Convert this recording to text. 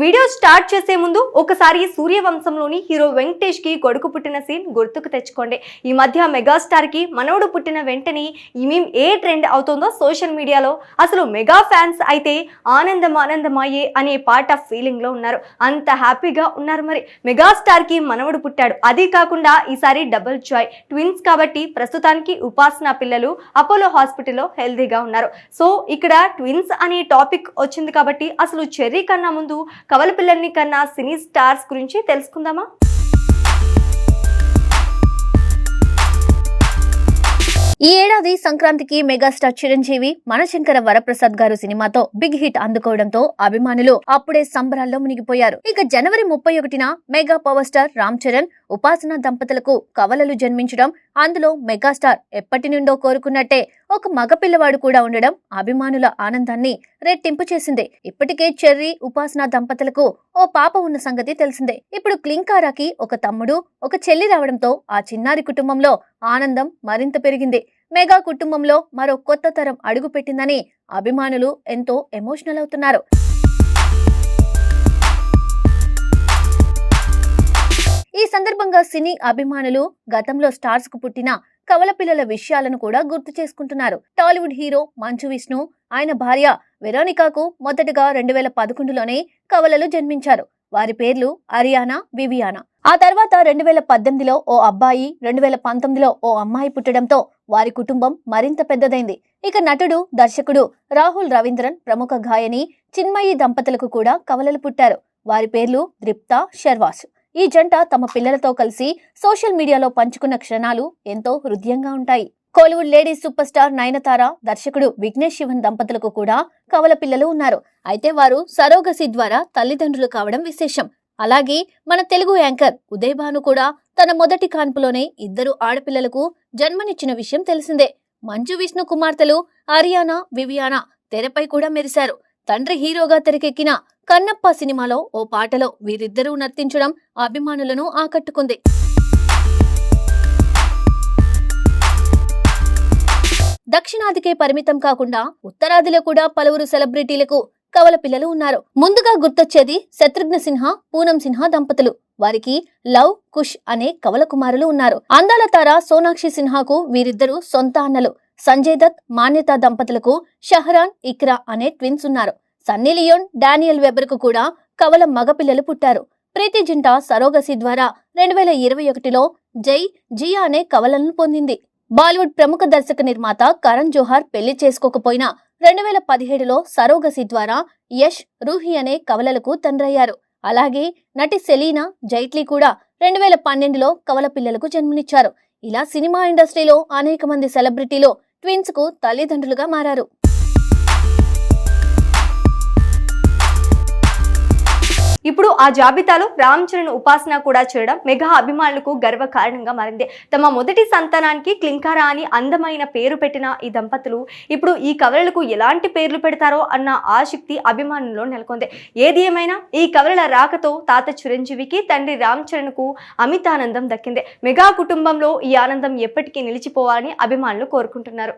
Video start చేసే ముందు ఒకసారి సూర్యవంశంలోని హీరో వెంకటేష్కి కొడుకు పుట్టిన సీన్ గుర్తుకు తెచ్చుకోండి. ఈ మధ్య మెగాస్టార్కి మనవడు పుట్టిన వెంటనే ఈ మీమ్ ఏ ట్రెండ్ అవుతుందో సోషల్ మీడియాలో అసలు మెగా ఫ్యాన్స్ అయితే ఆనందం ఆనందమాయే అనే పార్ట్ ఆఫ్ ఫీలింగ్లో ఉన్నారు. అంత హ్యాపీగా ఉన్నారు మరి. మెగాస్టార్కి మనవడు పుట్టాడు. అది కాకుండా ఈసారి డబుల్ జాయ్. ట్విన్స్ కాబట్టి ప్రస్తుతానికి ఉపాసన పిల్లలు అపోలో హాస్పిటల్లో హెల్దీగా ఉన్నారు. సో ఇక్కడ ట్విన్స్ అనే టాపిక్ వచ్చింది కాబట్టి అసలు చెర్రీ కన్నా ముందు కవల పిల్లల్ని కన్నా సినీ స్టార్స్ గురించి తెలుసుకుందామా? ఈ ఏడాది సంక్రాంతికి మెగాస్టార్ చిరంజీవి మనశంకర వరప్రసాద్ గారు సినిమాతో బిగ్ హిట్ అందుకోవడంతో అభిమానులు అప్పుడే సంబరాల్లో మునిగిపోయారు. ఇక జనవరి ముప్పై ఒకటిన mega power star Ram Charan Upasana దంపతులకు కవలలు జన్మించడం అందులో మెగాస్టార్ ఎప్పటి నుండో కోరుకున్నట్టే ఒక మగపిల్లవాడు కూడా ఉండడం అభిమానుల ఆనందాన్ని రెట్టింపు చేసింది. ఇప్పటికే చెర్రీ ఉపాసన దంపతులకు ఓ పాప ఉన్న సంగతి తెలిసిందే. ఇప్పుడు క్లింకారాకి ఒక తమ్ముడు ఒక చెల్లి రావడంతో ఆ చిన్నారి కుటుంబంలో ఆనందం మరింత పెరిగింది. మెగా కుటుంబంలో మరో కొత్త తరం అడుగుపెట్టిందని అభిమానులు ఎంతో ఎమోషనల్ అవుతున్నారు. ఈ సందర్భంగా సినీ అభిమానులు గతంలో స్టార్స్కు పుట్టిన కవల పిల్లల విషయాలను కూడా గుర్తు చేసుకుంటున్నారు. టాలీవుడ్ హీరో మంచు విష్ణు ఆయన భార్య వెరోనికాకు మొదటగా రెండు వేల పదకొండులోనే కవలలు జన్మించారు. వారి పేర్లు అరియానా వివియానా. ఆ తర్వాత రెండు వేల పద్దెనిమిదిలో ఓ అబ్బాయి రెండు వేల పంతొమ్మిదిలో ఓ అమ్మాయి పుట్టడంతో వారి కుటుంబం మరింత పెద్దదైంది. ఇక నటుడు దర్శకుడు రాహుల్ రవీంద్రన్ ప్రముఖ గాయని చిన్మయి దంపతులకు కూడా కవలలు పుట్టారు. వారి పేర్లు ద్రిప్తా షర్వాస్. ఈ జంట తమ పిల్లలతో కలిసి సోషల్ మీడియాలో పంచుకున్న క్షణాలు ఎంతో హృదయంగా ఉంటాయి. Kollywood lady super star Nayanthara దర్శకుడు విఘ్నేష్ శివన్ దంపతులకు కూడా కవల పిల్లలు ఉన్నారు. అయితే వారు సరోగసి ద్వారా తల్లిదండ్రులు కావడం విశేషం. అలాగే మన తెలుగు యాంకర్ ఉదయ్ భాను కూడా తన మొదటి కాన్పులోనే ఇద్దరు ఆడపిల్లలకు జన్మనిచ్చిన విషయం తెలిసిందే. మంజు విష్ణు కుమార్తెలు అరియానా వివియానా తెరపై కూడా మెరిశారు. తండ్రి హీరోగా తెరకెక్కిన కన్నప్ప సినిమాలో ఓ పాటలో వీరిద్దరూ నర్తించడం అభిమానులను ఆకట్టుకుంది. దక్షిణాదికే పరిమితం కాకుండా ఉత్తరాదిలో కూడా పలువురు సెలబ్రిటీలకు కవల పిల్లలు ఉన్నారు. ముందుగా గుర్తొచ్చేది శత్రుఘ్న సిన్హా పూనం సిన్హా దంపతులు. వారికి లవ్ కుష్ అనే కవల కుమారులు ఉన్నారు. అందాల తార సోనాక్షి సిన్హాకు వీరిద్దరూ సొంత అన్నలు. సంజయ్ దత్ మాన్యతా దంపతులకు షహరాన్ ఇక్రా అనే ట్విన్స్ ఉన్నారు. సన్నీ లియోన్ డానియల్ వెబర్కు కూడా కవల మగపిల్లలు పుట్టారు. ప్రీతి జింటా సరోగసి ద్వారా రెండు వేల ఇరవై ఒకటిలో జై జియా అనే కవలను పొందింది. బాలీవుడ్ ప్రముఖ దర్శక నిర్మాత కరణ్ జోహార్ పెళ్ళి చేసుకోకపోయినా రెండు వేల పదిహేడులో సరోగసి ద్వారా యష్ రూహి అనే కవలలకు తండ్రయ్యారు. అలాగే నటి సెలీనా జైట్లీ కూడా రెండు వేల పన్నెండులో కవల పిల్లలకు జన్మనిచ్చారు. ఇలా సినిమా ఇండస్ట్రీలో అనేక మంది సెలబ్రిటీలు ట్విన్స్కు తల్లిదండ్రులుగా మారారు. ఇప్పుడు ఆ జాబితాలో రామ్ చరణ్ ఉపాసన కూడా చేయడం మెగా అభిమానులకు గర్వ కారణంగా మారింది. తమ మొదటి సంతానానికి క్లింకారా అని అందమైన పేరు పెట్టిన ఈ దంపతులు ఇప్పుడు ఈ కవలలకు ఎలాంటి పేర్లు పెడతారో అన్న ఆసక్తి అభిమానుల్లో నెలకొంది. ఏది ఏమైనా ఈ కవలల రాకతో తాత చిరంజీవికి తండ్రి రామ్ చరణ్కు అమితానందం దక్కింది. మెగా కుటుంబంలో ఈ ఆనందం ఎప్పటికీ నిలిచిపోవాలని అభిమానులు కోరుకుంటున్నారు.